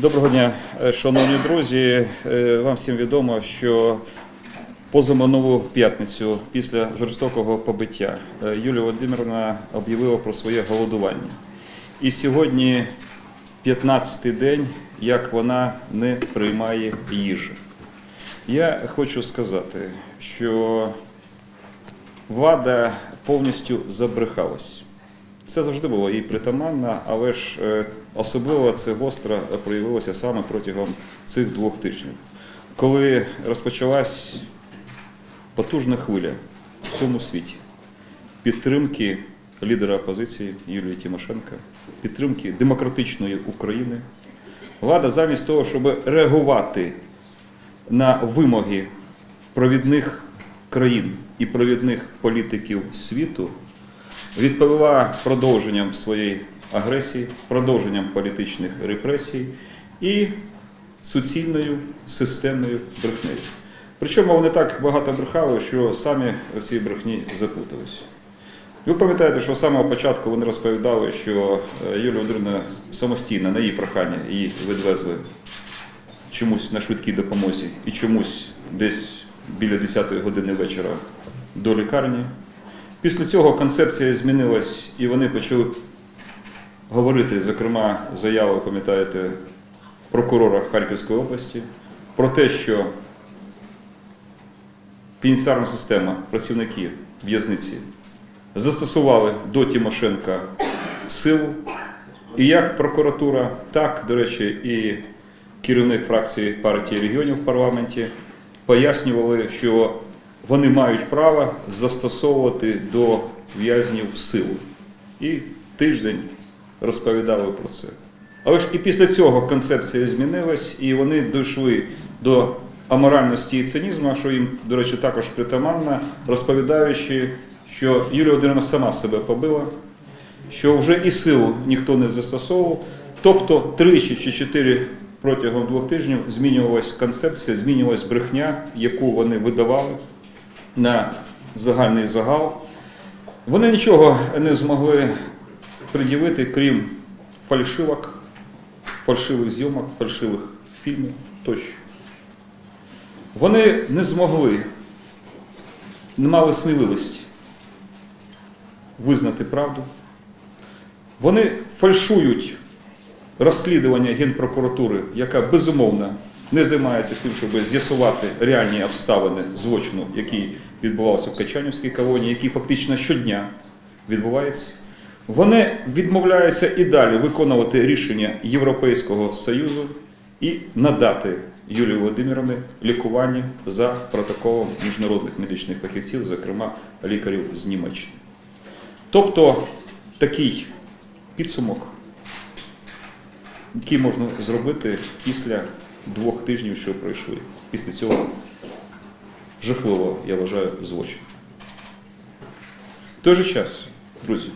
Доброго дня, е, шановні друзі. Е, Вам всім відомо, що позаминулу п'ятницю після жорстокого побиття е, Юлія Володимирівна об'явила про своє голодування. І сьогодні 15-й день, як вона не приймає їжі. Я хочу сказати, що влада повністю забрехалась. Це завжди було їй притаманно, але ж особливо це гостро проявилося саме протягом цих двох тижнів, коли розпочалась потужна хвиля в всьому світі підтримки лідера опозиції Юлії Тимошенко, підтримки демократичної України. Влада замість того, щоб реагувати на вимоги провідних країн і провідних політиків світу, відповіла продовженням своєї агресії, продовженням політичних репресій і суцільною системною брехнею. Причому вони так багато брехали, що самі в цій брехні запутались. Ви пам'ятаєте, що з самого початку вони розповідали, що е, Юлія Володимирівна самостійно на її прохання її відвезли чомусь на швидкій допомозі і чомусь десь біля 10 години вечора до лікарні. Після цього концепція змінилась, і вони почали говорити, зокрема, заяву, пам'ятаєте, прокурора Харківської області про те, що пенітенціарна система, працівники в'язниці застосували до Тимошенка силу. І як прокуратура, так, до речі, і керівник фракції партії регіонів в парламенті пояснювали, що вони мають право застосовувати до в'язнів силу. І тиждень розповідали про це. Але ж і після цього концепція змінилась, і вони дійшли до аморальності і цинізму, що їм, до речі, також притаманно, розповідаючи, що Юлія Володимирівна сама себе побила, що вже і силу ніхто не застосовував. Тобто тричі чи чотири протягом двох тижнів змінювалась концепція, змінювалась брехня, яку вони видавали на загальний загал. Вони нічого не змогли пред'явити, крім фальшивок, фальшивих зйомок, фальшивих фільмів тощо. Вони не змогли, не мали сміливості визнати правду. Вони фальшують розслідування Генпрокуратури, яка безумовно не займається тим, щоб з'ясувати реальні обставини злочину, який відбувався в Качанівській колонії, який фактично щодня відбувається. Вони відмовляються і далі виконувати рішення Європейського Союзу і надати Юлії Володимировні лікування за протоколом міжнародних медичних фахівців, зокрема лікарів з Німеччини. Тобто такий підсумок, який можна зробити після двох тижнів, що пройшли, після цього жахливого, я вважаю, злочину. В той же час, друзі,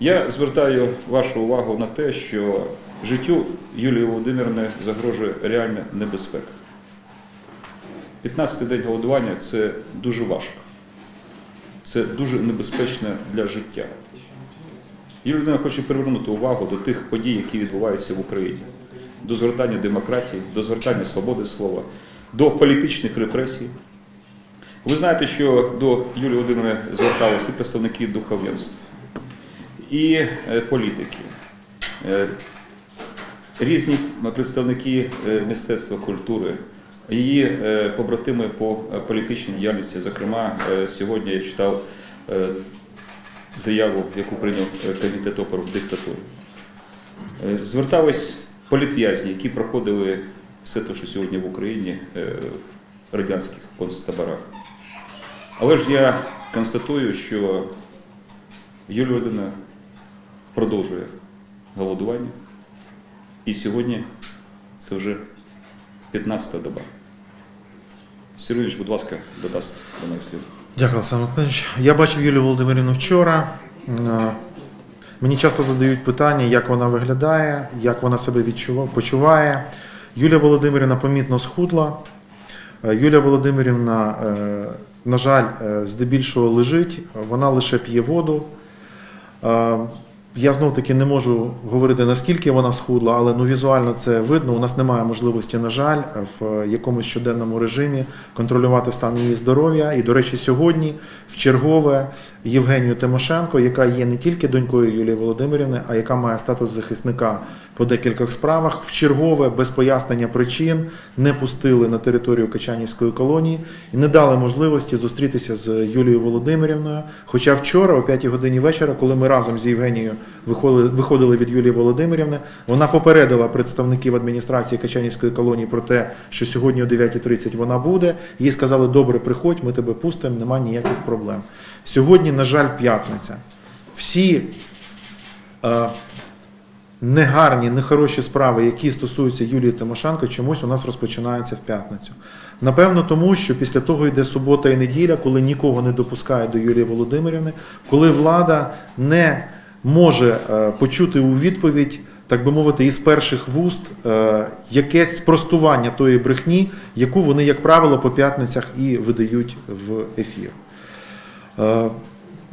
я звертаю вашу увагу на те, що життю Юлії Володимирівни загрожує реальна небезпека. 15-й день голодування це дуже важко. Це дуже небезпечно для життя. Юлія Володимирівна хоче привернути увагу до тих подій, які відбуваються в Україні, до згортання демократії, до згортання свободи слова, до політичних репресій. Ви знаєте, що до Юлії Володимирівни зверталися представники духовенства, і е, політики, е, різні представники е, мистецтва культури, її побратими по політичній діяльності. Зокрема, сьогодні я читав заяву, яку прийняв комітет опору. Е, Звертались політв'язні, які проходили все те, що сьогодні в Україні в радянських концтаборах. Але ж я констатую, що Юлія Володимирівна продовжує голодування. І сьогодні це вже 15-та доба. Сергійович, будь ласка, додасть до моїх слів. Дякую, Олександр Олександрович. Я бачив Юлію Володимирівну вчора. Е, Мені часто задають питання, як вона виглядає, як вона себе відчува- почуває. Юлія Володимирівна помітно схудла. Е, Юлія Володимирівна, е, на жаль, здебільшого лежить, вона лише п'є воду. Я знов таки не можу говорити наскільки вона схудла, але ну візуально це видно. У нас немає можливості, на жаль, в якомусь щоденному режимі контролювати стан її здоров'я. І, до речі, сьогодні в чергове Євгенію Тимошенко, яка є не тільки донькою Юлії Володимирівни, а яка має статус захисника по декількох справах, в чергове без пояснення причин не пустили на територію Качанівської колонії і не дали можливості зустрітися з Юлією Володимирівною. Хоча вчора, о 5 годині вечора, коли ми разом з Євгенією виходили, від Юлії Володимирівни, вона попередила представників адміністрації Качанівської колонії про те, що сьогодні о 9.30 вона буде. Їй сказали, добре, приходь, ми тебе пустимо, немає ніяких проблем. Сьогодні, на жаль, п'ятниця. Всі е, негарні, нехороші справи, які стосуються Юлії Тимошенко, чомусь у нас розпочинаються в п'ятницю. Напевно, тому що після того йде субота і неділя, коли нікого не допускають до Юлії Володимирівни, коли влада не може е, почути у відповідь. Так би мовити, із перших вуст е, якесь спростування тої брехні, яку вони, як правило, по п'ятницях і видають в ефір.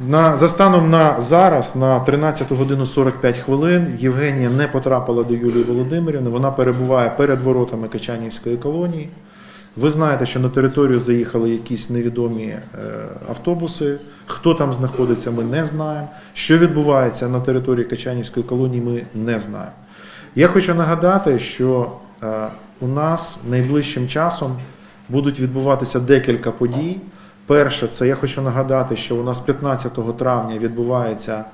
На, за станом на зараз, на 13 годину 45 хвилин, Євгенія не потрапила до Юлії Володимирівни. Вона перебуває перед воротами Качанівської колонії. Ви знаєте, що на територію заїхали якісь невідомі е, автобуси. Хто там знаходиться, ми не знаємо. Що відбувається на території Качанівської колонії, ми не знаємо. Я хочу нагадати, що е, у нас найближчим часом будуть відбуватися декілька подій. Перше, це я хочу нагадати, що у нас 15 травня відбувається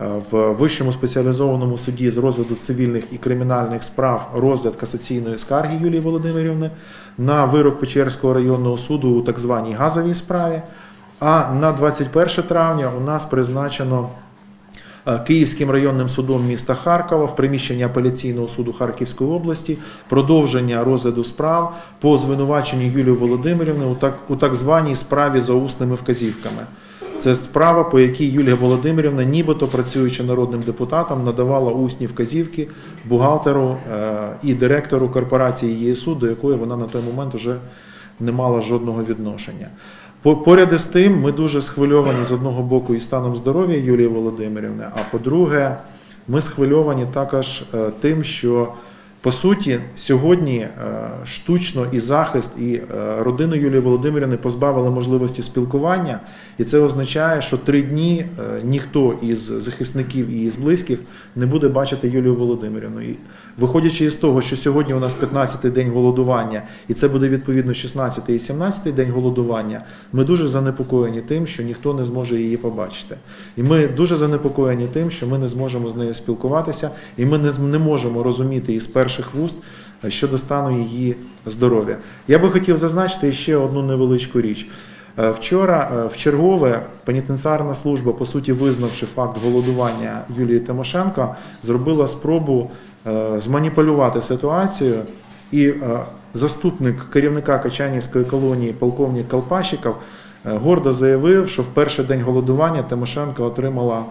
е, в Вищому спеціалізованому суді з розгляду цивільних і кримінальних справ розгляд касаційної скарги Юлії Володимирівни на вирок Печерського районного суду у так званій газовій справі. А на 21 травня у нас призначено Київським районним судом міста Харкова в приміщенні апеляційного суду Харківської області продовження розгляду справ по звинуваченню Юлії Володимирівни у так, у так званій справі за усними вказівками. Це справа, по якій Юлія Володимирівна, нібито працюючи народним депутатом, надавала усні вказівки бухгалтеру е, і директору корпорації ЄСУ, до якої вона на той момент вже не мала жодного відношення. По- Поряд із тим, ми дуже схвильовані з одного боку і станом здоров'я Юлії Володимирівни, а по-друге, ми схвильовані також е, тим, що по суті сьогодні е, штучно і захист, і е, родину Юлії Володимирівни позбавили можливості спілкування, і це означає, що три дні ніхто із захисників і із близьких не буде бачити Юлію Володимирівну. Виходячи із того, що сьогодні у нас 15-й день голодування, і це буде відповідно 16-й і 17-й день голодування, ми дуже занепокоєні тим, що ніхто не зможе її побачити. І ми дуже занепокоєні тим, що ми не зможемо з нею спілкуватися, і ми не, не можемо розуміти із перших вуст е, щодо стану її здоров'я. Я би хотів зазначити ще одну невеличку річ. Е, Вчора е, в чергове пенітенціарна служба, по суті, визнавши факт голодування Юлії Тимошенко, зробила спробу е, зманіпулювати ситуацію. І заступник керівника Качанівської колонії, полковник Колпащиков, е, гордо заявив, що в перший день голодування Тимошенко отримала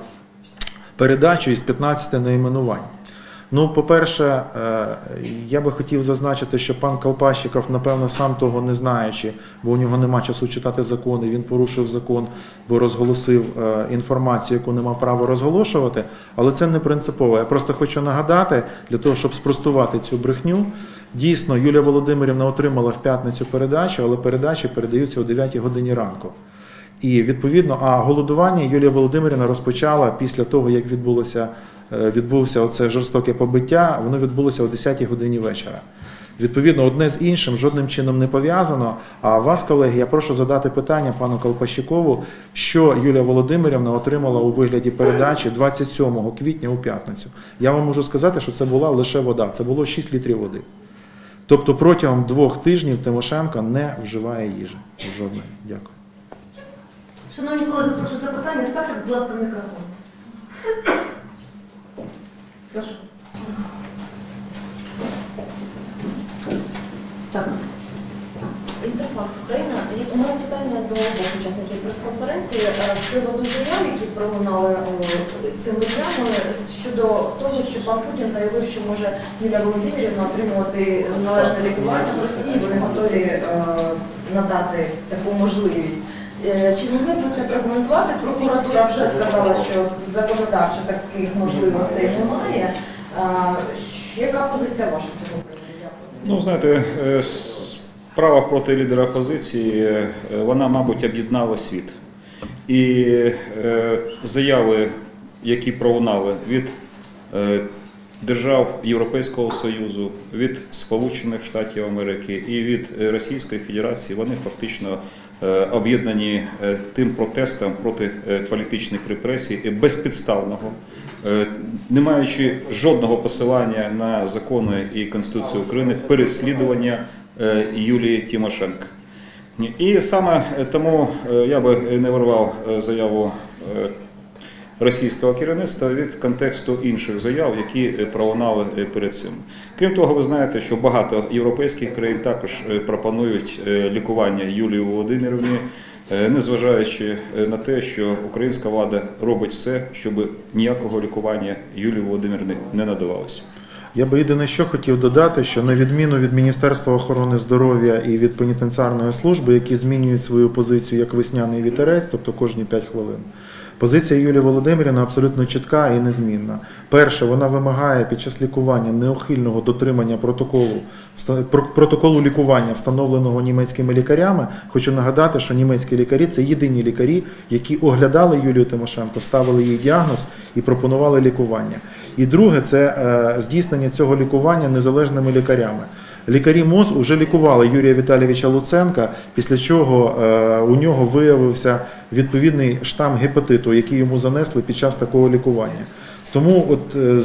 передачу із 15 найменувань. Ну, по-перше, е, я би хотів зазначити, що пан Колпащиков, напевно, сам того не знаючи, бо у нього нема часу читати закони, він порушив закон, бо розголосив е, інформацію, яку не мав права розголошувати. Але це не принципово. Я просто хочу нагадати, для того, щоб спростувати цю брехню. Дійсно, Юлія Володимирівна отримала в п'ятницю передачу, але передачі передаються о 9 годині ранку. І відповідно, а голодування Юлія Володимирівна розпочала після того, як відбулося, відбувся оце жорстоке побиття, воно відбулося о 10-й годині вечора. Відповідно, одне з іншим жодним чином не пов'язано. А вас, колеги, я прошу задати питання пану Колпащикову, що Юлія Володимирівна отримала у вигляді передачі 27 квітня у п'ятницю. Я вам можу сказати, що це була лише вода, це було 6 літрів води. Тобто протягом двох тижнів Тимошенко не вживає їжі. Жодної. Дякую. Шановні колеги, прошу запитання. Ставте, будь ласка, мікрофон. Прошу. Так. Інтерфакс Україна. І У мене питання до обох учасників прес-конференції е, з приводу заяв, які пролунали е, цими днями щодо того, що пан Путін заявив, що може Юлія Володимирівна отримувати належне лікування в Росії. Вони готові е, надати таку можливість. Е, Чи могли б ви це прокоментувати? Прокуратура вже сказала, що законодавчо таких можливостей немає. Яка позиція ваша з цього приводу? Ну, знаєте, е, справа проти лідера опозиції, е, вона, мабуть, об'єднала світ. І е, заяви, які пролунали від е, держав Європейського Союзу, від Сполучених Штатів Америки і від е, Російської Федерації, вони фактично е, об'єднані е, тим протестом проти е, політичних репресій і безпідставного, е, не маючи жодного посилання на закони і Конституцію України, переслідування е, Юлії Тимошенко. І саме тому е, я би не вирвав е, заяву е, російського керівництва від контексту інших заяв, які е, пролунали е, перед цим. Крім того, ви знаєте, що багато європейських країн також е, пропонують лікування Юлії Володимирівні, незважаючи на те, що українська влада робить все, щоб ніякого лікування Юлії Володимирівні не надавалося. Я би єдине, що хотів додати, що на відміну від Міністерства охорони здоров'я і від пенітенціарної служби, які змінюють свою позицію як весняний вітерець, тобто кожні 5 хвилин. Позиція Юлії Володимирівни абсолютно чітка і незмінна. Перше, вона вимагає під час лікування неухильного дотримання протоколу протоколу лікування, встановленого німецькими лікарями. Хочу нагадати, що німецькі лікарі це єдині лікарі, які оглядали Юлію Тимошенко, ставили їй діагноз і пропонували лікування. І друге, це е, здійснення цього лікування незалежними лікарями. Лікарі МОЗ вже лікували Юрія Віталійовича Луценка, після чого е, у нього виявився відповідний штам гепатиту, який йому занесли під час такого лікування. Тому от е,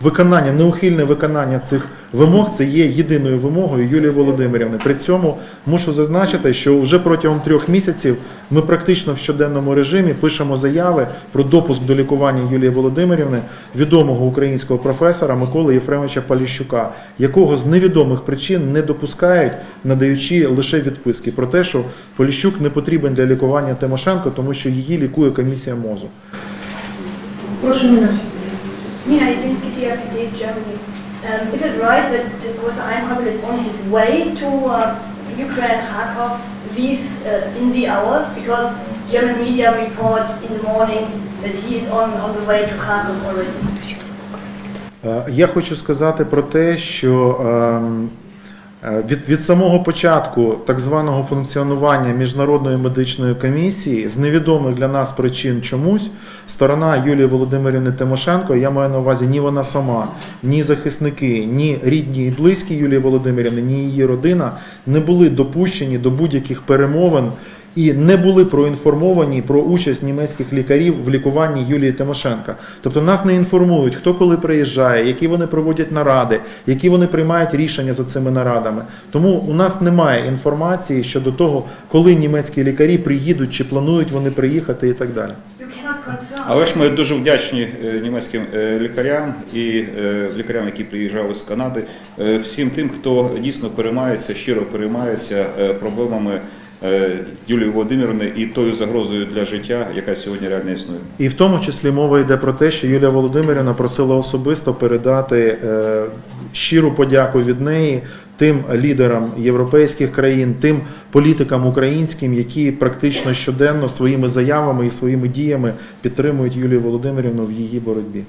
виконання, неухильне виконання цих вимог це є єдиною вимогою Юлії Володимирівни. При цьому мушу зазначити, що вже протягом трьох місяців ми практично в щоденному режимі пишемо заяви про допуск до лікування Юлії Володимирівни, відомого українського професора Миколи Єфремовича Поліщука, якого з невідомих причин не допускають, надаючи лише відписки про те, що Поліщук не потрібен для лікування Тимошенко, тому що її лікує комісія МОЗу. Прошу Ніна. Nina Jedinski, DFD, Germany. Um, is it right that Professor Einhorn is on his way to uh, Ukraine, Kharkov, these uh, in the hours? Because German media report in the morning that he is on, on the way to Kharkov already. Е, Я хочу сказати про те, що ем, е, від, від самого початку так званого функціонування міжнародної медичної комісії з невідомих для нас причин чомусь сторона Юлії Володимирівни Тимошенко, я маю на увазі ні вона сама, ні захисники, ні рідні і близькі Юлії Володимирівни, ні її родина не були допущені до будь-яких перемовин і не були проінформовані про участь німецьких лікарів в лікуванні Юлії Тимошенка. Тобто нас не інформують, хто коли приїжджає, які вони проводять наради, які вони приймають рішення за цими нарадами. Тому у нас немає інформації щодо того, коли німецькі лікарі приїдуть, чи планують вони приїхати і так далі. Але ж ми дуже вдячні е, німецьким е, лікарям і е, лікарям, які приїжджали з Канади, всім тим, хто дійсно переймається, щиро переймається проблемами Юлії Володимирівни і тою загрозою для життя, яка сьогодні реально існує. І в тому числі мова йде про те, що Юлія Володимирівна просила особисто передати е, щиру подяку від неї тим лідерам європейських країн, тим політикам українським, які практично щоденно своїми заявами і своїми діями підтримують Юлію Володимирівну в її боротьбі.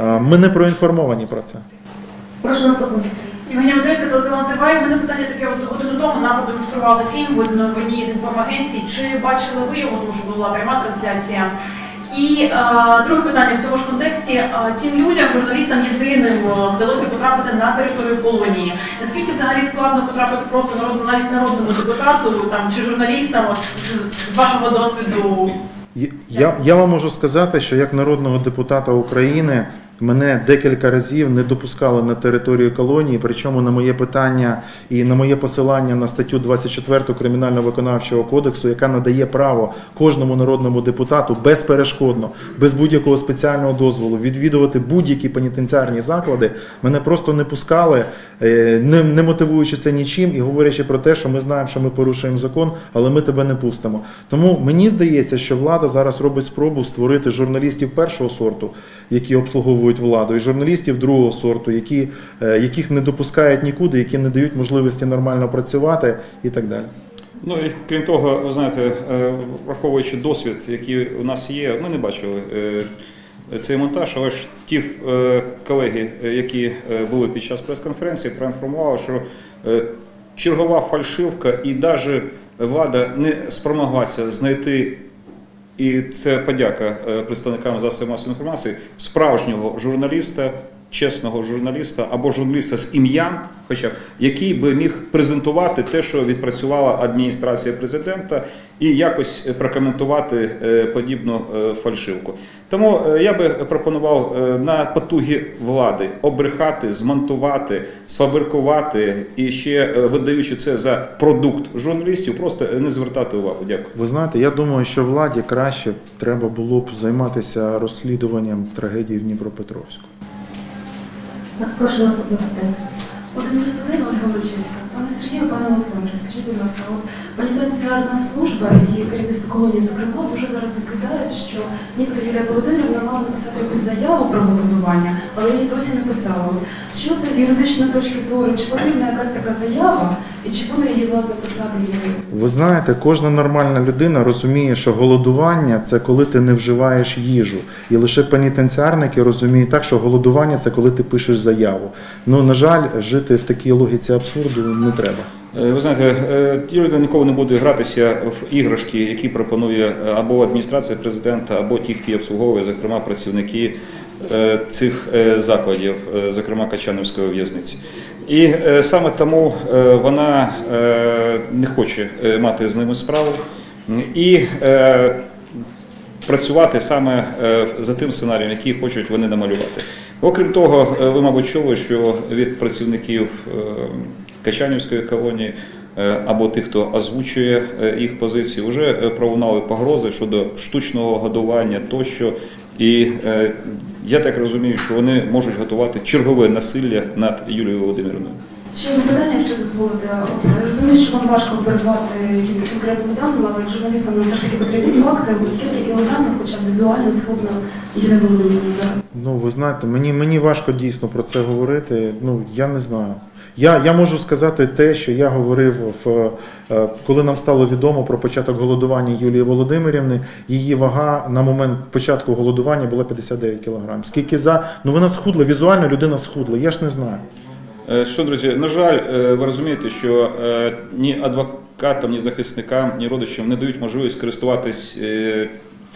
Е, Ми не проінформовані про це. Прошу наступний. Євгенія Модрицька, телеканал. У мене питання таке, от годину тому нам продемонстрували фільм в одній з інформагенцій. Чи бачили ви його, тому що була пряма трансляція? І е, друге питання в цьому ж контексті. Е, цим людям, журналістам єдиним, е, вдалося потрапити на територію колонії. Наскільки взагалі складно потрапити просто народ, навіть народному депутату там, чи журналістам з- вашого досвіду? Я, я вам можу сказати, що як народного депутата України мене декілька разів не допускали на територію колонії, причому на моє питання і на моє посилання на статтю 24 Кримінально-виконавчого кодексу, яка надає право кожному народному депутату безперешкодно, без будь-якого спеціального дозволу відвідувати будь-які пенітенціарні заклади, мене просто не пускали, е, не, не мотивуючи це нічим і говорячи про те, що ми знаємо, що ми порушуємо закон, але ми тебе не пустимо. Тому мені здається, що влада зараз робить спробу створити журналістів першого сорту, які обслуговують контролюють владу, і журналістів другого сорту, які, е, яких не допускають нікуди, які не дають можливості нормально працювати і так далі. Ну і крім того, ви знаєте, е, враховуючи досвід, який у нас є, ми не бачили е, цей монтаж, але ж ті колеги, які були під час прес-конференції, проінформували, що чергова фальшивка і навіть влада не спромоглася знайти. І це подяка е, представникам засобів масової інформації справжнього журналіста, чесного журналіста або журналіста з ім'ям, хоча б який би міг презентувати те, що відпрацювала адміністрація президента, і якось прокоментувати е, подібну е, фальшивку. Тому е, я би пропонував е, на потуги влади обрехати, змонтувати, сфабрикувати і ще е, видаючи це за продукт журналістів, просто не звертати увагу. Дякую. Ви знаєте, я думаю, що владі краще треба було б займатися розслідуванням трагедії в Дніпропетровську. Так, прошу наступне питання. Володимир Солин, Ольга Вольчинська. Пане Сергію, пане Олександре, скажіть, будь ласка, от пенітенціарна служба і керівництво колонії, зокрема, дуже зараз закидають, що нібито Юлія Володимирівна мала написати якусь заяву про голодування, але її досі не писала. Що це з юридичної точки зору? Чи потрібна якась така заява, і чи буде її власне писати Ви знаєте, кожна нормальна людина розуміє, що голодування це коли ти не вживаєш їжу. І лише пенітенціарники розуміють так, що голодування це коли ти пишеш заяву. Ну, на жаль, жити в такій логіці абсурду не треба. Е, Ви знаєте, е, Юлія ніколи не буде гратися в іграшки, які пропонує е, або адміністрація президента, або ті, хто обслуговує, зокрема працівники цих закладів, зокрема Качанівської в'язниці. І е, саме тому е, вона е, не хоче мати з ними справу. І працювати саме за тим сценарієм, який хочуть вони намалювати. Окрім того, ви, мабуть, чули, що від працівників Качанівської колонії або тих, хто озвучує їх позиції, вже пролунали погрози щодо штучного годування тощо. І е, я так розумію, що вони можуть готувати чергове насилля над Юлією Володимирівною. Ще одне питання, якщо дозволите. От, розумію, що вам важко передавати якимись конкретними даними, але як журналістам нам все ж таки потрібні факти. Скільки кілограмів, хоча б візуально схудна Юлія Володимирівна зараз? Ну, ви знаєте, мені, мені важко дійсно про це говорити. Ну, я не знаю. Я, я можу сказати те, що я говорив, в, е, коли нам стало відомо про початок голодування Юлії Володимирівни. Її вага на момент початку голодування була 59 кг. Скільки за. Ну вона схудла, візуально людина схудла, я ж не знаю. Е, Що, друзі, на жаль, е, ви розумієте, що ні адвокатам, ні захисникам, ні родичам не дають можливість користуватись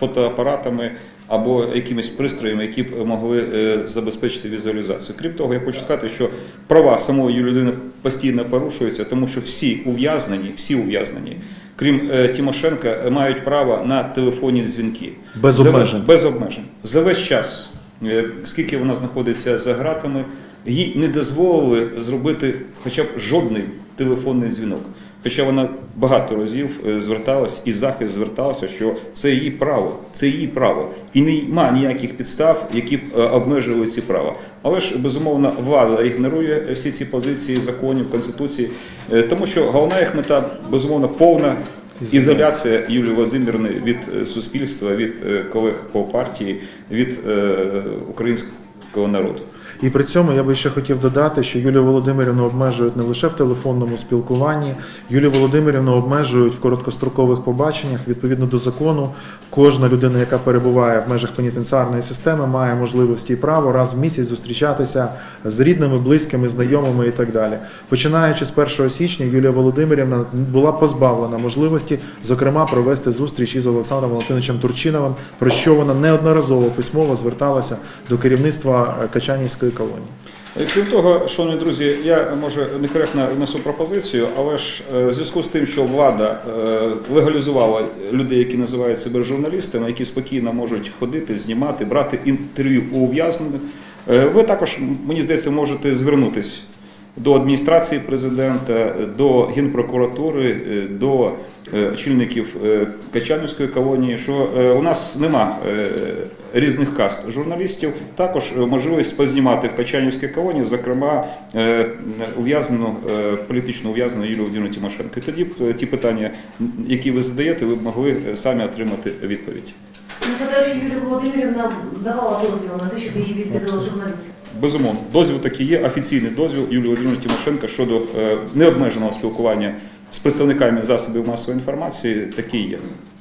фотоапаратами або якимись пристроями, які б могли е, забезпечити візуалізацію. Крім того, я хочу сказати, що права самої людини постійно порушуються, тому що всі ув'язнені, всі ув'язнені, крім е, Тимошенка, мають право на телефонні дзвінки. Без За- обмежень. без обмежень. За весь час, е, скільки вона знаходиться за ґратами, їй не дозволили зробити хоча б жодний телефонний дзвінок. Хоча вона багато разів е, зверталась і захист звертався, що це її право, це її право. І нема ніяких підстав, які б е, обмежували ці права. Але ж безумовно влада ігнорує всі ці позиції законів, конституції, е, тому що головна їх мета безумовно повна Ізоляція Юлії Володимирівни від суспільства, від колег по партії, від українського народу. І при цьому я би ще хотів додати, що Юлію Володимирівну обмежують не лише в телефонному спілкуванні, Юлію Володимирівну обмежують в короткострокових побаченнях. Відповідно до закону, кожна людина, яка перебуває в межах пенітенціарної системи, має можливості і право раз в місяць зустрічатися з рідними, близькими, знайомими і так далі. Починаючи з 1 січня, Юлія Володимирівна була позбавлена можливості, зокрема, провести зустріч із Олександром Валентиновичем Турчиновим, про що вона неодноразово письмово зверталася до керівництва е, Качанівської колонії. Е, Крім того, шановні друзі, я може некоректно внесу пропозицію, але ж е, в зв'язку з тим, що влада е, легалізувала людей, які називають себе журналістами, які спокійно можуть ходити, знімати, брати інтерв'ю у ув'язнених, е, ви також, мені здається, можете звернутись до адміністрації президента, до генпрокуратури, е, до е, очільників е, Качанівської колонії, що е, у нас нема е, різних каст журналістів. Також е, можливість познімати в Качанівській колонії, зокрема е, ув'язнену е, політично ув'язнену Юлію Володимирівну Тимошенко. І тоді б е, ті питання, які ви задаєте, ви б могли е, самі отримати відповідь. Нагадаю, що Юлія Володимирівна давала дозвіл на те, щоб її відвідали журналісти. Безумовно, дозвіл такий є, офіційний дозвіл Юлії Володимирівни Тимошенко щодо е, необмеженого спілкування з представниками засобів масової інформації такий є.